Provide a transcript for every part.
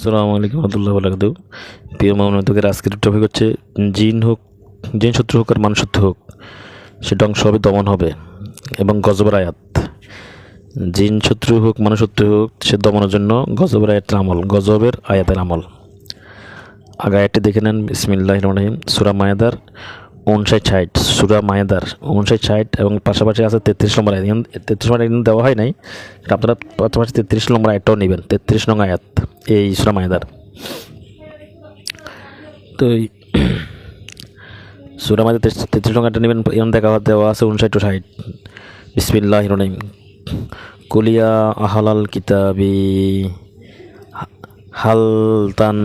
সালামু আলাইকুম রহমতুল্লাহ বারাকাতু প্রিয় মামনতকের আজকের টপিক হচ্ছে জিন হোক, জিন শত্রু হোক আর মানুষ শত্রু হোক সে ধ্বংস হবে, দমন হবে এবং গজবের আয়াত। জিন শত্রু হোক মানুষ শত্রু হোক, সে দমনের জন্য গজবের আয়াতের আমল, গজবের আয়াতের আমল। আগে আয়াতটি দেখে নেন বিসমিল্লাহ রহিম। সুরা মায়াদার উনষাট ষাট সুরা মায়াদার উনষাট ষাট এবং পাশাপাশি আছে তেত্রিশ নম্বর আয়াত। তেত্রিশ নম্বর আয়াত দেওয়া হয় নাই আপনারা পাশাপাশি তেত্রিশ নম্বর আয়াতটাও নেবেন, তেত্রিশ নং আয়াত, এই সুরা মায়াদার। তো সুরা মায়াদার তেত্রিশ নং আয়াতটা নেবেন এমন দেখা দেওয়া আছে উনষাট ও ষাট বিসমিল্লাহ রহিম কুলিয়া আহালাল কিতাবি হালতান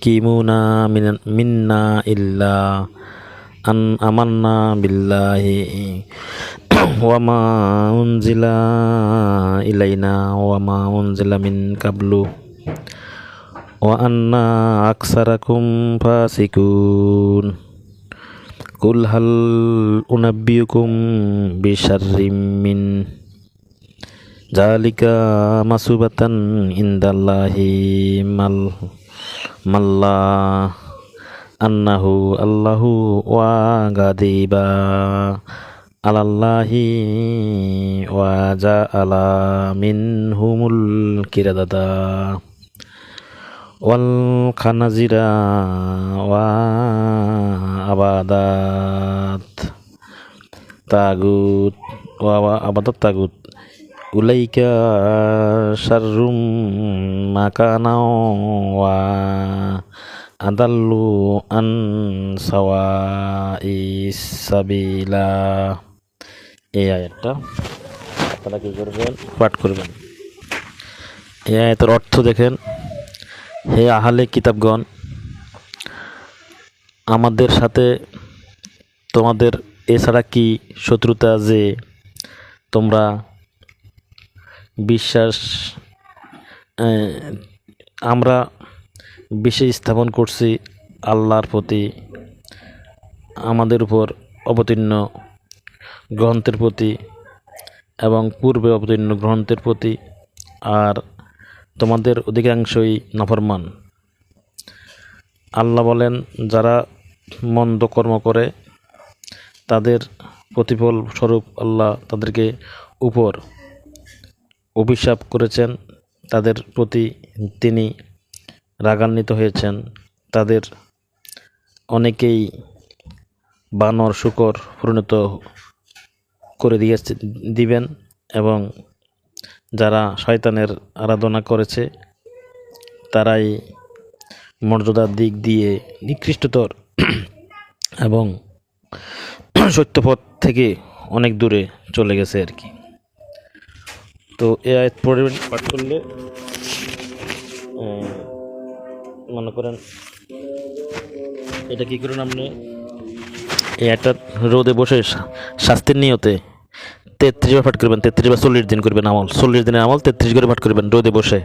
কিমুনা মিনা- মিন্না ইল্লা আন আমান্না বিল্লাহি ওয়ামা উনজিলা ইলাইনা ওয়ামা উনজিলা মিন কাবলু ওয়া আন্না আকসারাকুম ফাসিকুন কুল হাল উনাব্বিয়ুকুম বিশাররিম মিন জালিকা মাসুবাতান ইন্দাল্লাহি মাল মাল্লা আন্নাহু আল্লাহু ওয়া গাদিবা আলাল্লাহি ওয়া জা আলা মিনহুমুল কিরাদাদা ওয়াল খানাজিরা ওয়া আবাদাত তাগুত ওয়া আবাদাত তাগুত উলাইকা শাররুম মাকানা ওয়া আদাল্লু আন সাবিলা এই আয়াতটা আপনারা কি করবেন? পাঠ করবেন। এই আয়াতের অর্থ দেখেন, হে আহালে কিতাবগণ, আমাদের সাথে তোমাদের এছাড়া কি শত্রুতা যে তোমরা বিশ্বাস আমরা বিশ্বাস স্থাপন করছি আল্লাহর প্রতি, আমাদের উপর অবতীর্ণ গ্রন্থের প্রতি এবং পূর্বে অবতীর্ণ গ্রন্থের প্রতি আর তোমাদের অধিকাংশই নফরমান। আল্লাহ বলেন, যারা মন্দ কর্ম করে, তাদের প্রতিফল স্বরূপ আল্লাহ তাদেরকে উপর অভিশাপ করেছেন, তাদের প্রতি তিনি রাগান্বিত হয়েছেন। তাদের অনেকেই বানর শুকর পরিণত করে দিয়েছে দিবেন এবং যারা শয়তানের আরাধনা করেছে, তারাই মর্যাদার দিক দিয়ে নিকৃষ্টতর এবং সত্যপথ থেকে অনেক দূরে চলে গেছে আর কি। তো এ আয়াত পড়বেন পাঠ করলে মনে করেন, এটা কি করেন আপনি? একটা রোদে বসে শাস্তির নিয়তে তেত্রিশ বার পাঠ করবেন, তেত্রিশ বা চল্লিশ দিন করবেন আমল। চল্লিশ দিনের আমল, তেত্রিশ করে পাঠ করবেন, রোদে বসে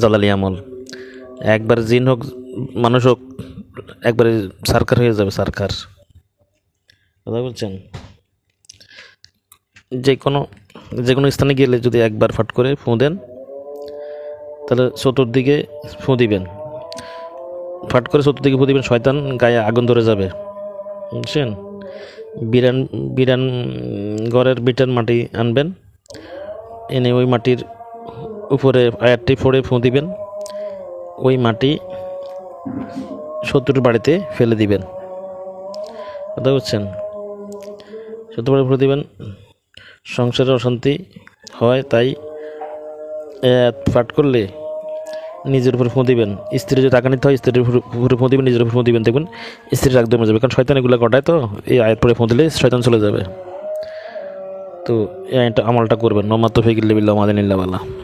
জালালি আমল। একবার জিন হোক, মানুষ হোক, একবারে সরকার হয়ে যাবে, সরকার। কথা বলছেন? যে কোনো যে কোনো স্থানে গেলে যদি একবার ফাট করে ফুঁ দেন, তাহলে চতুর্দিকে ফুঁ দিবেন। ফাট করে চতুর্দিকে থেকে দিবেন, শয়তান গায়ে আগুন ধরে যাবে। বুঝছেন বিরান বিরান ঘরের বিটার মাটি আনবেন, এনে ওই মাটির উপরে আয়ারটি ফোড়ে ফুঁ দিবেন, ওই মাটি শত্রুর বাড়িতে ফেলে দিবেন। কথা বুঝছেন শত্রুর বাড়ি ফেলে দিবেন, সংসারে অশান্তি হয়, তাই ফাট করলে নিজের উপর ফোঁ দিবেন। স্ত্রী যদি টাকা নিতে হয়, স্ত্রীর উপর- ফোঁ দিবেন, নিজের উপর ফোঁ দিবেন, দেখবেন স্ত্রীর দমে যাবে। কারণ শয়তান এগুলো ঘটায় তো, এই আয়ের পরে ফোঁ দিলে শয়তান চলে যাবে। তো এই আমলটা করবেন। নমাত্র বিল্লা মাদিনিল্লা মাদিনিল্লাহ